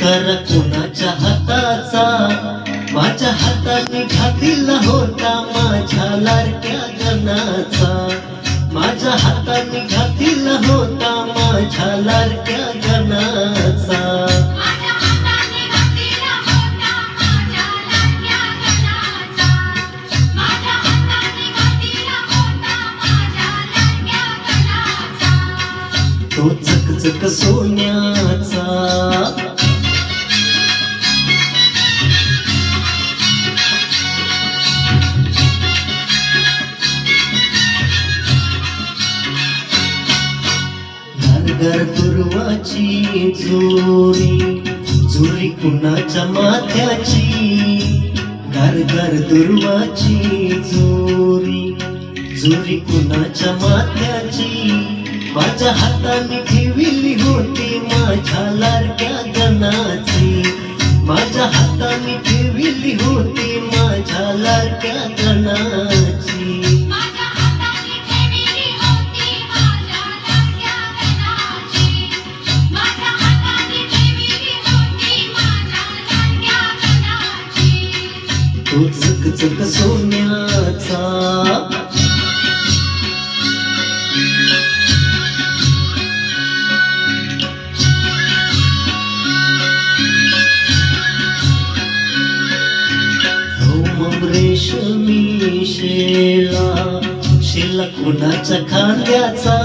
कर कोणाच्या हाताचा? माझ्या हाताने घातीला होता माझ्या लाडक्या गणाचा. माझ्या हाताने घातीला होता माझ्या लाडक्या गणाचा. माझ्या हाताने घातलेला घरघर दुर्वाची चोरी चोरी कुणाच्या माथ्याची? घरघर दुर्वाची चोरी चोरी कुणाच्या माथ्याची? माझ्या हाताने ठेविली होती माझ्या लाडक्या गणाची. माझ्या हाताने ठेविली होती माझ्या लाडक्या गणाची. तो चकचक सोन्याचा. हो रेशमी शेला शेला कोणाच्या खांद्याचा?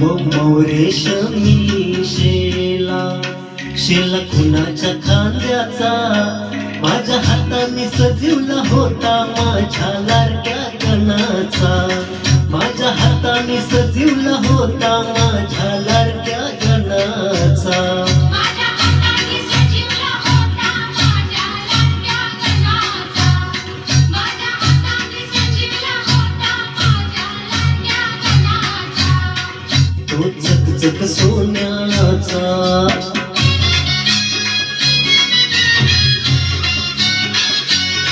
मऊ रेशमी शेला शेला कुणाच्या खांद्याचा? हाताने सजीवला होता माझ्या लाडक्या गणाचा. माझ्या हाताने सजीवला होता माझ्या लाडक्या गणाचा. तो चकचक सोन्याचा.